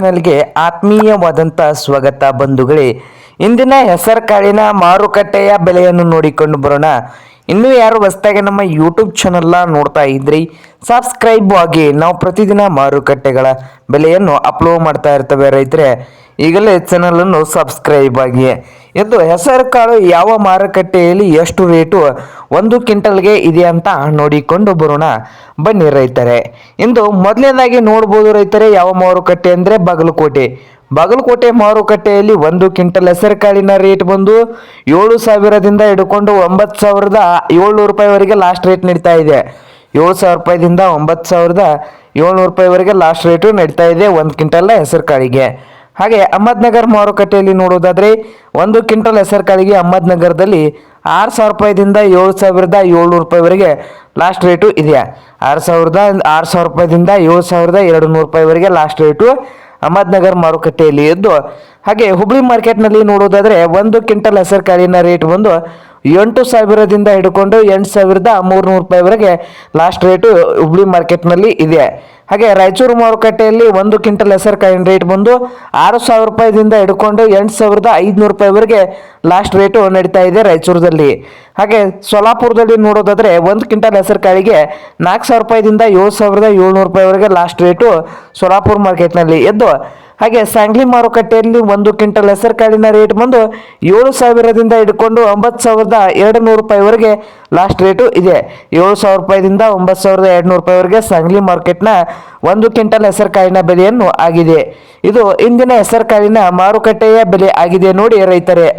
ಚಾನೆಲ್ಗೆ ಆತ್ಮೀಯವಾದಂಥ ಸ್ವಾಗತ ಬಂಧುಗಳೇ. ಇಂದಿನ ಹೆಸರುಕಾಳಿನ ಮಾರುಕಟ್ಟೆಯ ಬೆಲೆಯನ್ನು ನೋಡಿಕೊಂಡು ಬರೋಣ. ಇನ್ನೂ ಯಾರು ಹೊಸದಾಗಿ ನಮ್ಮ ಯೂಟ್ಯೂಬ್ ಚಾನಲ್ನ ನೋಡ್ತಾ ಇದ್ರಿ, ಸಬ್ಸ್ಕ್ರೈಬ್ ಆಗಿ ನಾವು ಪ್ರತಿದಿನ ಮಾರುಕಟ್ಟೆಗಳ ಬೆಲೆಯನ್ನು ಅಪ್ಲೋಡ್ ಮಾಡ್ತಾ ಇರ್ತೇವೆ ರೈತರೆ. ಈಗಲೇ ಚಾನಲನ್ನು ಸಬ್ಸ್ಕ್ರೈಬ್ ಆಗಿ. ಎಂದು ಹೆಸರುಕಾಳು ಯಾವ ಮಾರುಕಟ್ಟೆಯಲ್ಲಿ ಎಷ್ಟು ರೇಟು ಒಂದು ಕ್ವಿಂಟಲ್ಗೆ ಇದೆ ಅಂತ ನೋಡಿಕೊಂಡು ಬರೋಣ. ಬನ್ನಿ ರೈತರೆ, ಇಂದು ಮೊದಲನೇದಾಗಿ ನೋಡ್ಬೋದು ರೈತರೆ ಯಾವ ಮಾರುಕಟ್ಟೆ ಅಂದರೆ ಬಾಗಲಕೋಟೆ. ಬಾಗಲಕೋಟೆ ಮಾರುಕಟ್ಟೆಯಲ್ಲಿ ಒಂದು ಕ್ವಿಂಟಲ್ ಹೆಸರುಕಾಳಿನ ರೇಟ್ ಬಂದು ಏಳು ಸಾವಿರದಿಂದ ಹಿಡ್ಕೊಂಡು ಒಂಬತ್ತು ಸಾವಿರದ ಏಳ್ನೂರು ರೂಪಾಯಿವರೆಗೆ ಲಾಸ್ಟ್ ರೇಟ್ ನಡೀತಾ ಇದೆ. ಏಳು ಸಾವಿರ ರೂಪಾಯಿದಿಂದ ಒಂಬತ್ತು ಸಾವಿರದ ಏಳ್ನೂರು ರೂಪಾಯಿವರೆಗೆ ಲಾಸ್ಟ್ ರೇಟು ನಡೀತಾ ಇದೆ ಒಂದು ಕ್ವಿಂಟಲ್ ಹೆಸರುಕಾಳಿಗೆ ಹಾಗೆ ಅಹಮದ್ನಗರ್ ಮಾರುಕಟ್ಟೆಯಲ್ಲಿ ನೋಡೋದಾದ್ರೆ ಒಂದು ಕ್ವಿಂಟಲ್ ಹೆಸರುಕಾಳಿಗೆ ಅಹಮದ್ನಗರದಲ್ಲಿ ಆರು ಸಾವಿರ ರೂಪಾಯಿದಿಂದ ಏಳು ಸಾವಿರದ ಏಳ್ನೂರು ರೂಪಾಯಿವರೆಗೆ ಲಾಸ್ಟ್ ರೇಟು ಇದೆಯಾ ಆರು ಸಾವಿರದ, ಆರು ಸಾವಿರ ರೂಪಾಯಿದಿಂದ ಏಳು ಸಾವಿರದ ಎರಡು ನೂರು ರೂಪಾಯಿವರೆಗೆ ಲಾಸ್ಟ್ ರೇಟು ಅಹಮದ್ನಗರ್ ಮಾರುಕಟ್ಟೆಯಲ್ಲಿ ಇದ್ದು, ಹಾಗೆ ಹುಬ್ಳಿ ಮಾರ್ಕೆಟ್ನಲ್ಲಿ ನೋಡೋದಾದ್ರೆ ಒಂದು ಕ್ವಿಂಟಲ್ ಹೆಸರುಕಾಳಿನ ರೇಟ್ ಬಂದು ಎಂಟು ಸಾವಿರದಿಂದ ಹಿಡ್ಕೊಂಡು ಎಂಟು ಸಾವಿರದ ಮೂರ್ನೂರು ರೂಪಾಯಿವರೆಗೆ ಲಾಸ್ಟ್ ರೇಟು ಹುಬ್ಳಿ ಮಾರ್ಕೆಟ್ನಲ್ಲಿ ಇದೆ. ಹಾಗೆ ರಾಯಚೂರು ಮಾರುಕಟ್ಟೆಯಲ್ಲಿ ಒಂದು ಕ್ವಿಂಟಲ್ ಹೆಸರುಕಾಳಿನ ರೇಟ್ ಬಂದು ಆರು ಸಾವಿರ ರೂಪಾಯಿದಿಂದ ಹಿಡ್ಕೊಂಡು ಎಂಟು ಸಾವಿರದ ಐದುನೂರು ರೂಪಾಯಿವರೆಗೆ ಲಾಸ್ಟ್ ರೇಟು ನಡೀತಾ ಇದೆ ರಾಯಚೂರದಲ್ಲಿ. ಹಾಗೆ ಸೊಲಾಪುರದಲ್ಲಿ ನೋಡೋದಾದರೆ ಒಂದು ಕ್ವಿಂಟಲ್ ಹೆಸರುಕಾಳಿಗೆ ನಾಲ್ಕು ಸಾವಿರ ರೂಪಾಯಿದಿಂದ ಏಳು ಸಾವಿರದ ಏಳ್ನೂರು ರೂಪಾಯಿವರೆಗೆ ಲಾಸ್ಟ್ ರೇಟು ಸೊಲಾಪುರ ಮಾರ್ಕೆಟ್ನಲ್ಲಿ ಎದ್ದು ಹಾಗೆ ಸ್ಯಾಂಗ್ಲಿ ಮಾರುಕಟ್ಟೆಯಲ್ಲಿ ಒಂದು ಕ್ವಿಂಟಲ್ ಹೆಸರುಕಾಳಿನ ರೇಟ್ ಬಂದು ಏಳು ಸಾವಿರದಿಂದ ಹಿಡ್ಕೊಂಡು ಒಂಬತ್ತು ಸಾವಿರದ ಎರಡು ನೂರು ರೂಪಾಯಿವರೆಗೆ ಲಾಸ್ಟ್ ರೇಟು ಇದೆ. ಏಳು ಸಾವಿರ ರೂಪಾಯಿದಿಂದ ಒಂಬತ್ತು ಸಾವಿರದ ಎರಡು ನೂರು ರೂಪಾಯಿವರೆಗೆ ಸಾಂಗ್ಲಿ ಮಾರ್ಕೆಟ್ನ ಒಂದು ಕ್ವಿಂಟಲ್ ಹೆಸರುಕಾಳಿನ ಬೆಲೆಯನ್ನು ಆಗಿದೆ. ಇದು ಇಂದಿನ ಹೆಸರುಕಾಳಿನ ಮಾರುಕಟ್ಟೆಯ ಬೆಲೆ ಆಗಿದೆ ನೋಡಿ ರೈತರೇ.